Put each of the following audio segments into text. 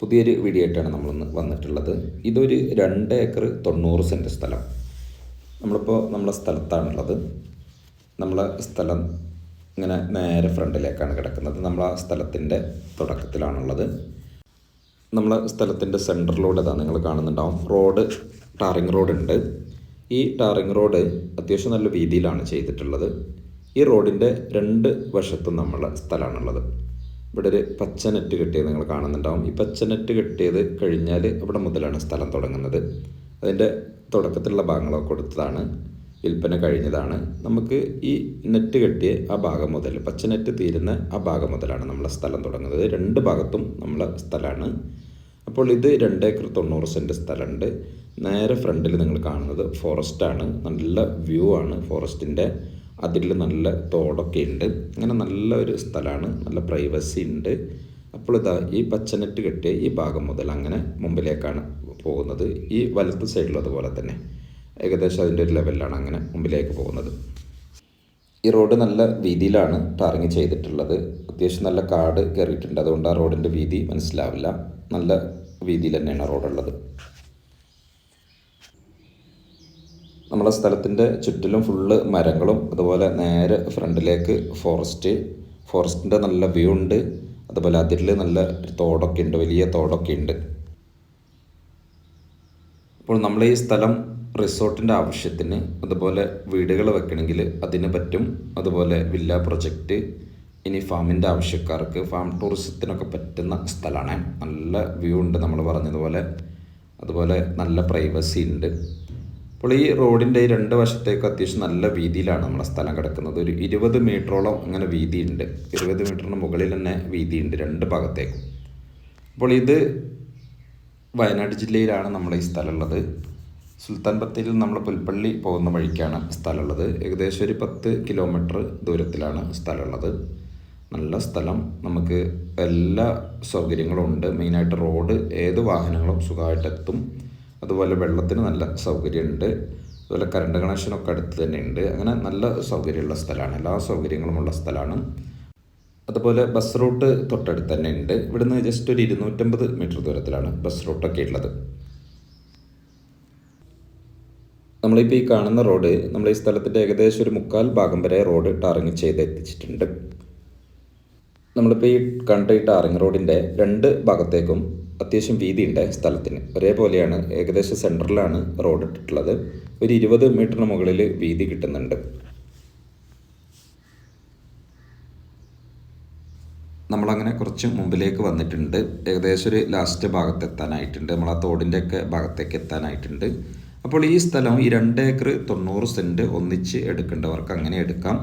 പുതിയൊരു വീഡിയോ ആയിട്ടാണ് നമ്മളിന്ന് വന്നിട്ടുള്ളത്. ഇതൊരു രണ്ട് ഏക്കർ തൊണ്ണൂറ് സെന്റ് സ്ഥലം. നമ്മളിപ്പോൾ നമ്മളെ സ്ഥലത്താണുള്ളത്. നമ്മളെ സ്ഥലം ഇങ്ങനെ നേരെ ഫ്രണ്ടിലേക്കാണ് കിടക്കുന്നത്. നമ്മൾ ആ സ്ഥലത്തിന്റെ തുടക്കത്തിലാണുള്ളത്. നമ്മളെ സ്ഥലത്തിന്റെ സെന്ററിലൂടെ ഇതാണ് നിങ്ങൾ കാണുന്നുണ്ടാവും. റോഡ് ടാറിങ് റോഡ് ഉണ്ട് ഈ ടാറിങ് റോഡ് അത്യാവശ്യം നല്ല വീതിയിലാണ് ചെയ്തിട്ടുള്ളത്. ഈ റോഡിന്റെ രണ്ട് വശത്തും നമ്മളെ സ്ഥലമാണുള്ളത്. ഇവിടെ ഒരു പച്ച നെറ്റ് കെട്ടിയത് നിങ്ങൾ കാണുന്നുണ്ടാവും. ഈ പച്ച നെറ്റ് കെട്ടിയത് കഴിഞ്ഞാൽ അവിടെ മുതലാണ് സ്ഥലം തുടങ്ങുന്നത്. അതിന്റെ തുടക്കത്തിലുള്ള ഭാഗങ്ങളൊക്കെ കൊടുത്തതാണ്. വിൽപ്പന കഴിഞ്ഞതാണ്. നമുക്ക് ഈ നെറ്റ് കെട്ടിയ ആ ഭാഗം മുതൽ പച്ച നെറ്റ് തീരുന്ന ആ ഭാഗം മുതലാണ് നമ്മളെ സ്ഥലം തുടങ്ങുന്നത്. രണ്ട് ഭാഗത്തും നമ്മളെ സ്ഥലമാണ്. അപ്പോൾ ഇത് രണ്ട് ഏക്കർ തൊണ്ണൂറ് സെന്റ് സ്ഥലമുണ്ട്. നേരെ ഫ്രണ്ടിൽ നിങ്ങൾ കാണുന്നത് ഫോറസ്റ്റാണ് നല്ല വ്യൂ ആണ് ഫോറസ്റ്റിന്റെ അതിൽ നല്ല തോടൊക്കെ ഉണ്ട് അങ്ങനെ നല്ല ഒരു സ്ഥലമാണ് നല്ല പ്രൈവസി ഉണ്ട് അപ്പോൾ ഇതാ ഈ പച്ചനെറ്റ് കെട്ടിയ ഈ ഭാഗം മുതൽ അങ്ങനെ മുമ്പിലേക്കാണ് പോകുന്നത്. ഈ വലത്ത് സൈഡിലും അതുപോലെ തന്നെ. ഏകദേശം അതിന്റെ ഒരു ലെവലിലാണ് അങ്ങനെ മുമ്പിലേക്ക് പോകുന്നത്. ഈ റോഡ് നല്ല വീതിയിലാണ് ടാറിങ് ചെയ്തിട്ടുള്ളത്. അത്യാവശ്യം നല്ല കാട് കയറിയിട്ടുണ്ട് അതുകൊണ്ട് ആ റോഡിന്റെ വീതി മനസ്സിലാവില്ല. നല്ല വീതിയിൽ തന്നെയാണ് റോഡുള്ളത് നമ്മളെ സ്ഥലത്തിന്റെ ചുറ്റിലും ഫുള്ള് മരങ്ങളും അതുപോലെ നേരെ ഫ്രണ്ടിലേക്ക് ഫോറസ്റ്റ് ഫോറസ്റ്റിന്റെ നല്ല വ്യൂ ഉണ്ട്. അതുപോലെ അതിൽ നല്ല തോടൊക്കെ ഉണ്ട് വലിയ തോടൊക്കെ ഉണ്ട്. അപ്പോൾ നമ്മൾ ഈ സ്ഥലം റിസോർട്ടിന്റെ ആവശ്യത്തിന് അതുപോലെ വീടുകൾ വെക്കണമെങ്കിൽ അതിന് പറ്റും. അതുപോലെ വില്ല പ്രൊജക്റ്റ് ഇനി ഫാമിന്റെ ആവശ്യക്കാർക്ക് ഫാം ടൂറിസത്തിനൊക്കെ പറ്റുന്ന സ്ഥലമാണ്. നല്ല വ്യൂ ഉണ്ട് നമ്മൾ പറഞ്ഞതുപോലെ. അതുപോലെ നല്ല പ്രൈവസി ഉണ്ട്. അപ്പോൾ ഈ റോഡിന്റെ ഈ രണ്ട് വശത്തേക്ക് അത്യാവശ്യം നല്ല വീതിയിലാണ് നമ്മുടെ സ്ഥലം കിടക്കുന്നത്. ഒരു ഇരുപത് മീറ്ററോളം അങ്ങനെ വീതിയുണ്ട്. ഇരുപത് മീറ്ററിന് മുകളിൽ തന്നെ വീതിയുണ്ട് രണ്ട് ഭാഗത്തേക്കും. അപ്പോൾ ഇത് വയനാട് ജില്ലയിലാണ് നമ്മുടെ ഈ സ്ഥലമുള്ളത്. സുൽത്താൻ ബത്തേരിയിൽ നമ്മൾ പുൽപ്പള്ളി പോകുന്ന വഴിക്കാണ് സ്ഥലമുള്ളത്. ഏകദേശം ഒരു പത്ത് കിലോമീറ്റർ ദൂരത്തിലാണ് സ്ഥലമുള്ളത്. നല്ല സ്ഥലം. നമുക്ക് എല്ലാ സൗകര്യങ്ങളും ഉണ്ട്. മെയിനായിട്ട് റോഡ് ഏത് വാഹനങ്ങളും സുഖമായിട്ട് എത്തും. അതുപോലെ വെള്ളത്തിന് നല്ല സൗകര്യമുണ്ട്. അതുപോലെ കറണ്ട് കണക്ഷനൊക്കെ അടുത്ത് തന്നെ ഉണ്ട്. അങ്ങനെ നല്ല സൗകര്യമുള്ള സ്ഥലമാണ്. എല്ലാ സൗകര്യങ്ങളുമുള്ള സ്ഥലമാണ്. അതുപോലെ ബസ് റൂട്ട് തൊട്ടടുത്ത് തന്നെ ഉണ്ട്. ഇവിടുന്ന് ജസ്റ്റ് ഒരു ഇരുന്നൂറ്റമ്പത് മീറ്റർ ദൂരത്തിലാണ് ബസ് റൂട്ടൊക്കെ ഉള്ളത്. നമ്മളിപ്പോൾ ഈ കാണുന്ന റോഡ് നമ്മൾ ഈ സ്ഥലത്തിന്റെ ഏകദേശം ഒരു മുക്കാൽ ഭാഗം വരെ റോഡ് ടാറിങ് ചെയ്ത് എത്തിച്ചിട്ടുണ്ട്. നമ്മളിപ്പോൾ ഈ കണ്ട ഈ ടാറിങ് റോഡിന്റെ രണ്ട് ഭാഗത്തേക്കും അത്യാവശ്യം വീതിയുണ്ട് സ്ഥലത്തിന്. ഒരേപോലെയാണ് ഏകദേശം സെന്ററിലാണ് റോഡ് ഇട്ടിട്ടുള്ളത്. ഒരു ഇരുപത് മീറ്ററിന് മുകളിൽ വീതി കിട്ടുന്നുണ്ട്. നമ്മളങ്ങനെ കുറച്ച് മുമ്പിലേക്ക് വന്നിട്ടുണ്ട്. ഏകദേശം ഒരു ലാസ്റ്റ് ഭാഗത്ത് എത്താനായിട്ടുണ്ട് നമ്മൾ ആ തോടിന്റെ ഒക്കെ ഭാഗത്തേക്ക് എത്താനായിട്ടുണ്ട്. അപ്പോൾ ഈ സ്ഥലം ഈ രണ്ട് ഏക്കർ തൊണ്ണൂറ് സെന്റ് ഒന്നിച്ച് എടുക്കേണ്ടവർക്ക് അങ്ങനെ എടുക്കാം.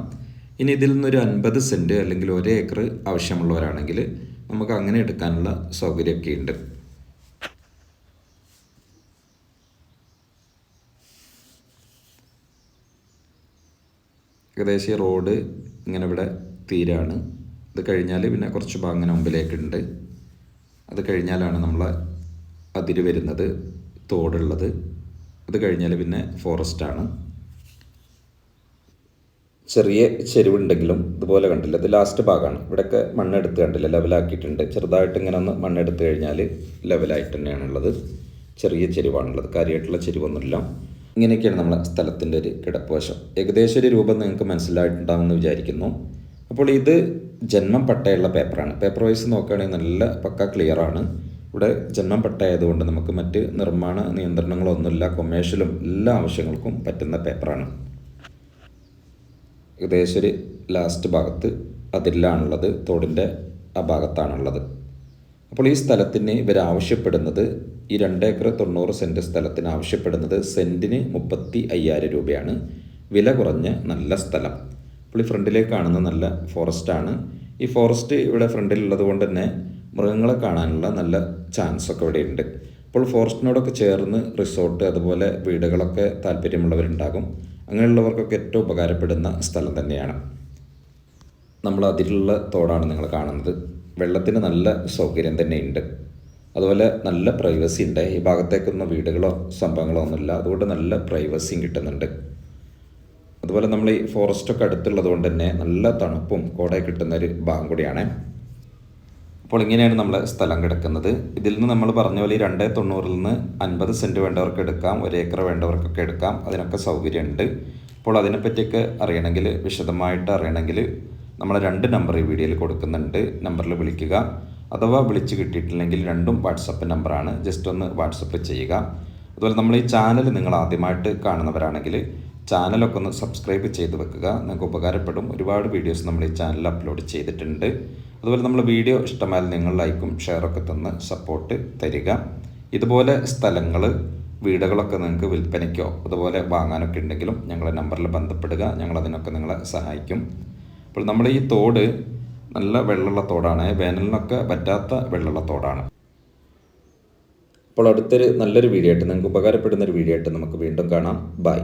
ഇനി ഇതിൽ നിന്നൊരു അൻപത് സെന്റ് അല്ലെങ്കിൽ ഒരു ഏക്കർ ആവശ്യമുള്ളവരാണെങ്കിൽ നമുക്ക് അങ്ങനെ എടുക്കാനുള്ള സൗകര്യമൊക്കെ ഉണ്ട് ഏകദേശം റോഡ് ഇങ്ങനെ ഇവിടെ തീരാണ്. ഇത് കഴിഞ്ഞാൽ പിന്നെ കുറച്ച് ഭാഗം മുമ്പിലേക്കുണ്ട്. അത് കഴിഞ്ഞാലാണ് നമ്മൾ അതിര് വരുന്നത് തോടുള്ളത്. അത് കഴിഞ്ഞാൽ പിന്നെ ഫോറസ്റ്റാണ് ചെറിയ ചെരുവുണ്ടെങ്കിലും ഇതുപോലെ കണ്ടില്ല. ഇത് ലാസ്റ്റ് ഭാഗമാണ്. ഇവിടെയൊക്കെ മണ്ണെടുത്ത് കണ്ടില്ല. ലെവലാക്കിയിട്ടുണ്ട് ചെറുതായിട്ട് ഇങ്ങനെ ഒന്ന് മണ്ണെടുത്ത് കഴിഞ്ഞാൽ ലെവലായിട്ട് തന്നെയാണുള്ളത് ചെറിയ ചെരുവാണുള്ളത്. കാര്യമായിട്ടുള്ള ചെരുവൊന്നുമില്ല. ഇങ്ങനെയൊക്കെയാണ് നമ്മളെ സ്ഥലത്തിന്റെ ഒരു കിടപ്പുവശം. ഏകദേശം ഒരു രൂപം നിങ്ങൾക്ക് മനസ്സിലായിട്ടുണ്ടാകുമെന്ന് വിചാരിക്കുന്നു. അപ്പോൾ ഇത് ജന്മം പട്ടയുള്ള പേപ്പറാണ്. പേപ്പർ വൈസ് നോക്കുകയാണെങ്കിൽ നല്ല പക്ക ക്ലിയറാണ് ഇവിടെ ജന്മം പട്ടയായതുകൊണ്ട് നമുക്ക് മറ്റ് നിർമ്മാണ നിയന്ത്രണങ്ങളൊന്നുമില്ല. കൊമേഴ്ഷ്യലും എല്ലാ ആവശ്യങ്ങൾക്കും പറ്റുന്ന പേപ്പറാണ്. ഏകദേശം ഒരു ലാസ്റ്റ് ഭാഗത്ത് അതിലാണുള്ളത് തോടിന്റെ ആ ഭാഗത്താണുള്ളത്. അപ്പോൾ ഈ സ്ഥലത്തിന് ഇവർ ആവശ്യപ്പെടുന്നത് ഈ രണ്ട് ഏക്കർ തൊണ്ണൂറ് സെന്റ് സ്ഥലത്തിന് ആവശ്യപ്പെടുന്നത് സെന്റിന് മുപ്പത്തി അയ്യായിരം രൂപയാണ്. വില കുറഞ്ഞ നല്ല സ്ഥലം. അപ്പോൾ ഈ ഫ്രണ്ടിലേക്ക് കാണുന്ന നല്ല ഫോറസ്റ്റാണ് ഈ ഫോറസ്റ്റ് ഇവിടെ ഫ്രണ്ടിലുള്ളത് കൊണ്ട് തന്നെ മൃഗങ്ങളെ കാണാനുള്ള നല്ല ചാൻസ് ഒക്കെ ഇവിടെ ഉണ്ട്. അപ്പോൾ ഫോറസ്റ്റിനോടൊക്കെ ചേർന്ന് റിസോർട്ട് അതുപോലെ വീടുകളൊക്കെ താല്പര്യമുള്ളവരുണ്ടാകും. അങ്ങനെയുള്ളവർക്കൊക്കെ ഏറ്റവും ഉപകാരപ്പെടുന്ന സ്ഥലം തന്നെയാണ്. നമ്മൾ അതിലുള്ള തോടാണ് നിങ്ങൾ കാണുന്നത്. വെള്ളത്തിന് നല്ല സൗകര്യം തന്നെയുണ്ട്. അതുപോലെ നല്ല പ്രൈവസി ഉണ്ട്. ഈ ഭാഗത്തേക്കൊന്നും വീടുകളോ സംഭവങ്ങളോ ഒന്നുമില്ല. അതുകൊണ്ട് നല്ല പ്രൈവസിയും കിട്ടുന്നുണ്ട്. അതുപോലെ നമ്മൾ ഈ ഫോറസ്റ്റൊക്കെ അടുത്തുള്ളത് കൊണ്ട് തന്നെ നല്ല തണുപ്പും കോടെ കിട്ടുന്ന ഒരു ഭാഗം കൂടിയാണ്. അപ്പോൾ ഇങ്ങനെയാണ് നമ്മളെ സ്ഥലം കിടക്കുന്നത്. ഇതിൽ നിന്ന് നമ്മൾ പറഞ്ഞ പോലെ രണ്ട് തൊണ്ണൂറിൽ നിന്ന് അൻപത് സെന്റ് വേണ്ടവർക്ക് എടുക്കാം ഒരു ഏക്കർ വേണ്ടവർക്കൊക്കെ എടുക്കാം. അതിനൊക്കെ സൗകര്യമുണ്ട്. അപ്പോൾ അതിനെപ്പറ്റിയൊക്കെ അറിയണമെങ്കിൽ വിശദമായിട്ട് അറിയണമെങ്കിൽ നമ്മൾ രണ്ട് നമ്പർ ഈ വീഡിയോയിൽ കൊടുക്കുന്നുണ്ട്. നമ്പറിൽ വിളിക്കുക. അഥവാ വിളിച്ച് കിട്ടിയിട്ടില്ലെങ്കിൽ രണ്ടും വാട്സപ്പ് നമ്പറാണ്. ജസ്റ്റ് ഒന്ന് വാട്സപ്പ് ചെയ്യുക. അതുപോലെ നമ്മൾ ഈ ചാനൽ നിങ്ങൾ ആദ്യമായിട്ട് കാണുന്നവരാണെങ്കിൽ ചാനലൊക്കെ ഒന്ന് സബ്സ്ക്രൈബ് ചെയ്ത് വെക്കുക. നിങ്ങൾക്ക് ഉപകാരപ്പെടും. ഒരുപാട് വീഡിയോസ് നമ്മൾ ഈ ചാനലിൽ അപ്ലോഡ് ചെയ്തിട്ടുണ്ട്. അതുപോലെ നമ്മൾ വീഡിയോ ഇഷ്ടമായാൽ നിങ്ങൾ ലൈക്കും ഷെയറൊക്കെ തന്ന് സപ്പോർട്ട് തരിക. ഇതുപോലെ സ്ഥലങ്ങൾ വീടുകളൊക്കെ നിങ്ങൾക്ക് വിൽപ്പനയ്ക്കോ അതുപോലെ വാങ്ങാനൊക്കെ ഉണ്ടെങ്കിലും ഞങ്ങളെ നമ്പറിൽ ബന്ധപ്പെടുക. ഞങ്ങളതിനൊക്കെ നിങ്ങളെ സഹായിക്കും. അപ്പോൾ നമ്മൾ ഈ തോട് നല്ല വെള്ളമുള്ള തോടാണ്. വേനലിനൊക്കെ പറ്റാത്ത വെള്ളമുള്ള തോടാണ്. അപ്പോൾ അടുത്തൊരു നല്ലൊരു വീഡിയോ ആയിട്ട് നിങ്ങൾക്ക് ഉപകാരപ്പെടുന്ന ഒരു വീഡിയോ ആയിട്ട് നമുക്ക് വീണ്ടും കാണാം. ബൈ